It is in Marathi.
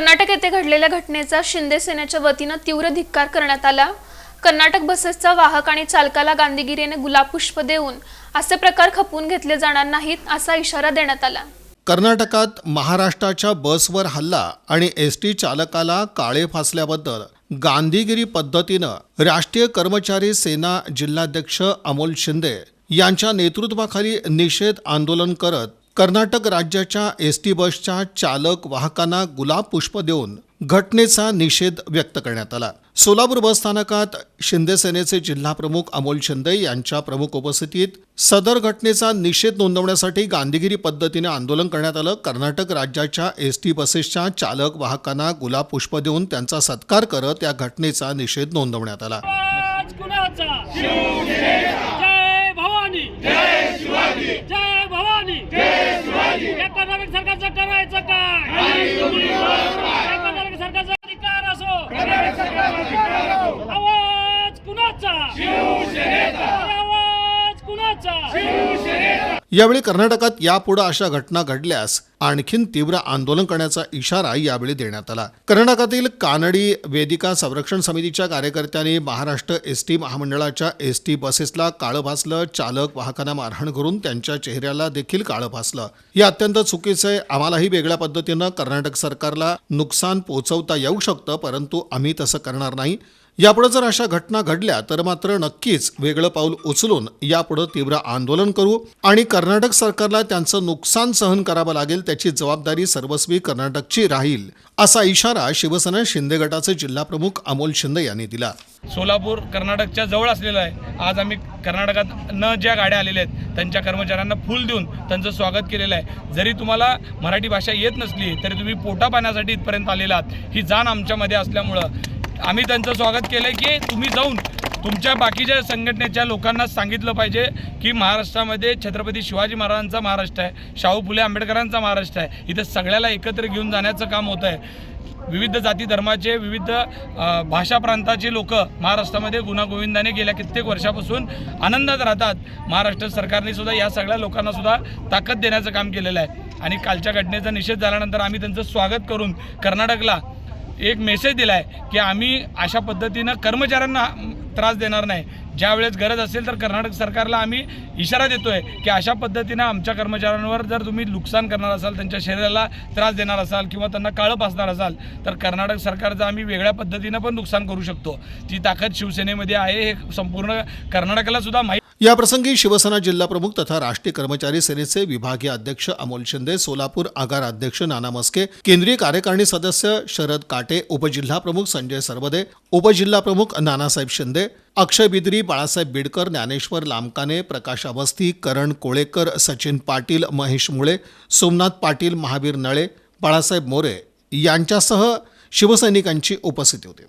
कर्नाटक येथे घडलेल्या घटनेचा शिंदे सेनेच्या वतीनं तीव्र धिक्कार करण्यात आला. कर्नाटक बसेसचा वाहक आणि चालकाला गांधीगिरीने गुलाबपुष्प देऊन असे प्रकार खपवून घेतले जाणार नाहीत असा इशारा देण्यात आला. कर्नाटकात महाराष्ट्राच्या बसवर हल्ला आणि एस टी चालकाला काळे फासल्याबद्दल गांधीगिरी पद्धतीनं राष्ट्रीय कर्मचारी सेना जिल्हाध्यक्ष अमोल शिंदे यांच्या नेतृत्वाखाली निषेध आंदोलन करत कर्नाटक राज्याच्या एस टी बसच्या चालक वाहकांना गुलाब पुष्प देऊन घटनेचा निषेध व्यक्त करण्यात आला. सोलापूर बस स्थानकात शिंदे सेनेचे जिल्हाप्रमुख अमोल शिंदे यांच्या प्रमुख उपस्थितीत सदर घटनेचा निषेध नोंदवण्यासाठी गांधीगिरी पद्धतीने आंदोलन करण्यात आलं. कर्नाटक राज्याच्या एस टी बसेसच्या चालक वाहकांना गुलाब पुष्प देऊन त्यांचा सत्कार करत या घटनेचा निषेध नोंदवण्यात आला आज कुणाचा जय भवानी जय शिवाजी जय भवानी जय शिवाजी या कर्नाटक सरकारचं करायचं काय या कर्नाटक सरकारचा अधिकार असो आवाज कुणाचा आवाज कुणाचा? यावेळी कर्नाटकात यापुढे अशा घटना घडल्यास आणखीन तीव्र आंदोलन करण्याचा इशारा यावेळी देण्यात आला. कर्नाटकातील कानडी वेदिका संरक्षण समितीच्या कार्यकर्त्यांनी महाराष्ट्र एस टी महामंडळाच्या एस टी बसेसला काळं भासलं चालक वाहकांना मारहाण करून त्यांच्या चेहऱ्याला देखील काळं भासलं. हे अत्यंत चुकीचं आहे. आम्हालाही वेगळ्या पद्धतीनं कर्नाटक सरकारला नुकसान पोहोचवता येऊ शकतं परंतु आम्ही तसं करणार नाही. यापुढे जर अशा घटना घडल्या तर मात्र नक्कीच वेगळं पाऊल उचलून यापुढे तीव्र आंदोलन करू आणि कर्नाटक सरकारला त्यांचं नुकसान सहन करावं लागेल त्याची जबाबदारी सर्वस्वी कर्नाटकची राहील असा इशारा शिवसेना शिंदे गटाचे जिल्हाप्रमुख अमोल शिंदे यांनी दिला. सोलापूर कर्नाटकच्या जवळ असलेलं आहे. आज आम्ही कर्नाटकात न ज्या गाड्या आलेल्या आहेत त्यांच्या कर्मचाऱ्यांना फुल देऊन त्यांचं स्वागत केलेलं आहे. जरी तुम्हाला मराठी भाषा येत नसली तरी तुम्ही पोटा पाण्यासाठी इथपर्यंत आलेला आहात. ही जाण आमच्यामध्ये असल्यामुळं आम्ही त्यांचं स्वागत केलं आहे की तुम्ही जाऊन तुमच्या बाकीच्या संघटनेच्या लोकांना सांगितलं पाहिजे की महाराष्ट्रामध्ये छत्रपती शिवाजी महाराजांचा महाराष्ट्र आहे शाहू फुले आंबेडकरांचा महाराष्ट्र आहे. इथं सगळ्याला एकत्र घेऊन जाण्याचं काम होतं आहे. विविध जाती धर्माचे विविध भाषा प्रांताचे लोक महाराष्ट्रामध्ये गुणागोविंदाने गेल्या कित्येक वर्षापासून आनंदात राहतात. महाराष्ट्र सरकारने सुद्धा या सगळ्या लोकांना सुद्धा ताकद देण्याचं काम केलेलं आहे. आणि कालच्या घटनेचा निषेध झाल्यानंतर आम्ही त्यांचं स्वागत करून कर्नाटकला एक मेसेज दिला आहे की आम्ही अशा पद्धतीनं कर्मचाऱ्यांना त्रास देणार नाही. ज्या वेळेस गरज असेल तर कर्नाटक सरकारला आम्ही इशारा देतोय की अशा पद्धतीनं आमच्या कर्मचाऱ्यांवर जर तुम्ही नुकसान करणार असाल त्यांच्या शरीराला त्रास देणार असाल किंवा त्यांना काळप असणार असाल तर कर्नाटक सरकारचं आम्ही वेगळ्या पद्धतीनं पण नुकसान करू शकतो. ती ताकद शिवसेनेमध्ये आहे हे संपूर्ण कर्नाटकाला सुद्धा माहीत याप्रसंगी शिवसेना जिल्हाप्रमुख तथा राष्ट्रीय कर्मचारी सेनेचे विभागीय अध्यक्ष अमोल शिंदे सोलापूर आगार अध्यक्ष नाना मस्के केंद्रीय कार्यकारिणी सदस्य शरद काटे उपजिल्हाप्रमुख संजय सरवदे उपजिल्हाप्रमुख नानासाहेब शिंदे अक्षय बिद्री बाळासाहेब बिडकर ज्ञानेश्वर लामकाने प्रकाश अवस्थी करण कोळेकर सचिन पाटील महेश मुळे सोमनाथ पाटील महावीर नळे बाळासाहेब मोरे यांच्यासह शिवसैनिकांची उपस्थिती होती.